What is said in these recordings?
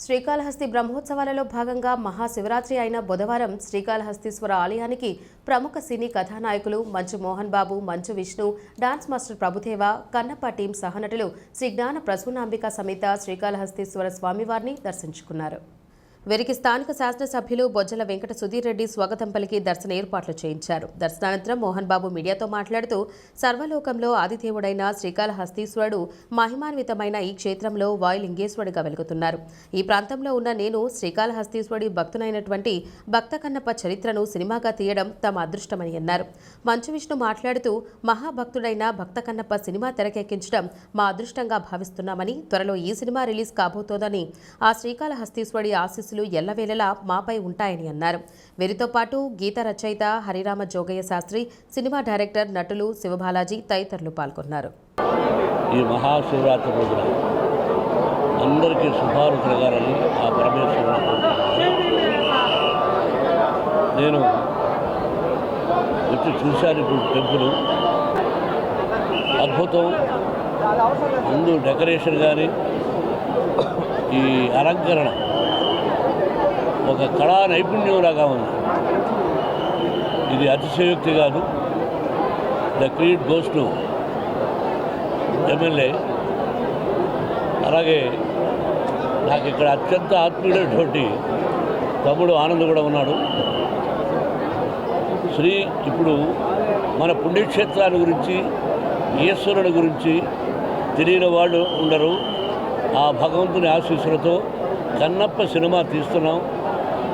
శ్రీకాళహస్తి బ్రహ్మోత్సవాలలో భాగంగా మహాశివరాత్రి అయిన బుధవారం శ్రీకాళహస్తీశ్వర ఆలయానికి ప్రముఖ సినీ కథానాయకులు Manchu Mohan Babu Manchu Vishnu dance master Prabhudeva Kannappa team సహనటులు Shri Gnana Prasunambika సమేత శ్రీకాళహస్తీశ్వర స్వామివారిని దర్శించుకున్నారు. వీరికి స్థానిక శాసనసభ్యులు బొజ్జల వెంకట సుధీర్ రెడ్డి స్వాగతం పలికి దర్శన ఏర్పాట్లు చేయించారు. దర్శనానంతరం మోహన్ బాబు మీడియాతో మాట్లాడుతూ సర్వలోకంలో ఆదిదేవుడైన శ్రీకాళహస్తీశ్వరుడు మహిమాన్వితమైన ఈ క్షేత్రంలో వాయులింగేశ్వరుడిగా వెలుగుతున్నారు. ఈ ప్రాంతంలో ఉన్న నేను శ్రీకాళహస్తీశ్వరుడి భక్తునైనటువంటి భక్త కన్నప్ప చరిత్రను సినిమాగా తీయడం తమ అదృష్టమని అన్నారు. మంచు విష్ణు మాట్లాడుతూ మహాభక్తుడైన భక్త కన్నప్ప సినిమా తెరకెక్కించడం మా అదృష్టంగా భావిస్తున్నామని త్వరలో ఈ సినిమా రిలీజ్ కాబోతోందని ఆ శ్రీకాళహస్తీశ్వరుడి ఆశీస్సులు ఎల్లవేళలా మాపై ఉంటాయని అన్నారు. వీరితో పాటు గీత రచయిత హరిరామ జోగయ్య శాస్త్రి సినిమా డైరెక్టర్ నటులు శివబాలాజీ తదితరులు పాల్గొన్నారు. ఈ మహాశివరాత్రి రోజున అందరికీ శుభాలు కలగాలని ఆ పరమేశ్వరుడు నేను వచ్చి చూశాను ఇప్పుడు టెంపుల్. అద్భుతం. ముందు డెకరేషన్ కానీ ఈ అలంకరణ ఒక కళా నైపుణ్యంలాగా ఉంది. ఇది అతిశయోక్తి కాదు. The credit goes to MLA. అలాగే నాకు ఇక్కడ అత్యంత ఆత్మీయుడైనటువంటి తమ్ముడు ఆనంద్ కూడా ఉన్నాడు. శ్రీ ఇప్పుడు మన పుణ్యక్షేత్రాల గురించి ఈశ్వరుడి గురించి తెలియని వాళ్ళు ఉండరు. ఆ భగవంతుని ఆశీస్సులతో కన్నప్ప సినిమా తీస్తున్నాం.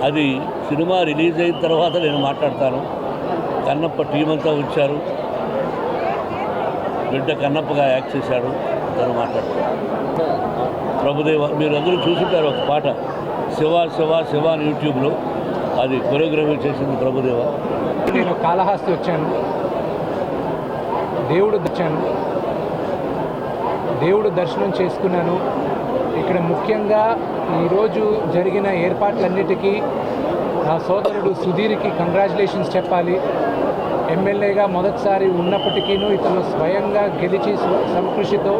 అది సినిమా రిలీజ్ అయిన తర్వాత నేను మాట్లాడతాను. కన్నప్ప టీం అంతా వచ్చారు. బిడ్డ కన్నప్పగా యాక్ట్ చేశాడు. తను మాట్లాడతాడు. ప్రభుదేవ మీరు అందరూ చూసుంటారు ఒక పాట. శివ శివ శివ అని యూట్యూబ్లో. అది కొరియోగ్రఫీ చేసింది ప్రభుదేవ. నేను కాళహస్తి వచ్చాను. దేవుడు వచ్చాను దేవుడు దర్శనం చేసుకున్నాను. ఇక్కడ ముఖ్యంగా ఈరోజు జరిగిన ఏర్పాట్లన్నిటికీ నా సోదరుడు సుధీర్కి కంగ్రాచులేషన్స్ చెప్పాలి. ఎమ్మెల్యేగా మొదటిసారి ఉన్నప్పటికీను ఇతను స్వయంగా గెలిచి సంకృషితో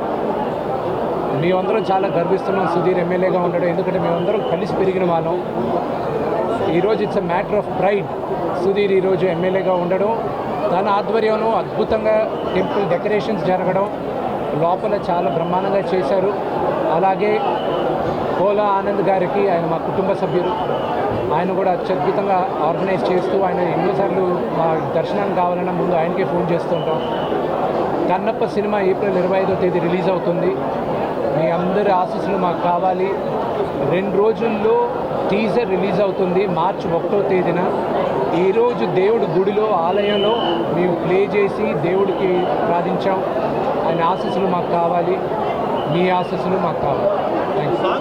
మేమందరం చాలా గర్విస్తున్నాం సుధీర్ ఎమ్మెల్యేగా ఉండడం. ఎందుకంటే మేమందరం కలిసి పెరిగిన వాళ్ళం. ఈరోజు it's a matter of pride Sudheer ఈరోజు ఎమ్మెల్యేగా ఉండడం. తన ఆధ్వర్యంలో అద్భుతంగా టెంపుల్ డెకరేషన్స్ జరగడం లోపల చాలా బ్రహ్మాండంగా చేశారు. అలాగే కోలా ఆనంద్ గారికి ఆయన మా కుటుంబ సభ్యులు. ఆయన కూడా అత్యద్భుతంగా ఆర్గనైజ్ చేస్తూ ఆయన ఎన్నోసార్లు మా దర్శనానికి కావాలన్నా ముందు ఆయనకే ఫోన్ చేస్తుంటాం. కన్నప్ప సినిమా ఏప్రిల్ ఇరవై ఐదో తేదీ రిలీజ్ అవుతుంది. మీ అందరి ఆశీస్సులు మాకు కావాలి. రెండు రోజుల్లో టీజర్ రిలీజ్ అవుతుంది మార్చి ఒకటో తేదీన. ఈరోజు దేవుడు గుడిలో ఆలయంలో మేము ప్లే చేసి దేవుడికి ప్రార్థించాం. ఆయన ఆశీస్సులు మాకు కావాలి. మీ ఆశస్సులు మాకు కావాలి. Thank you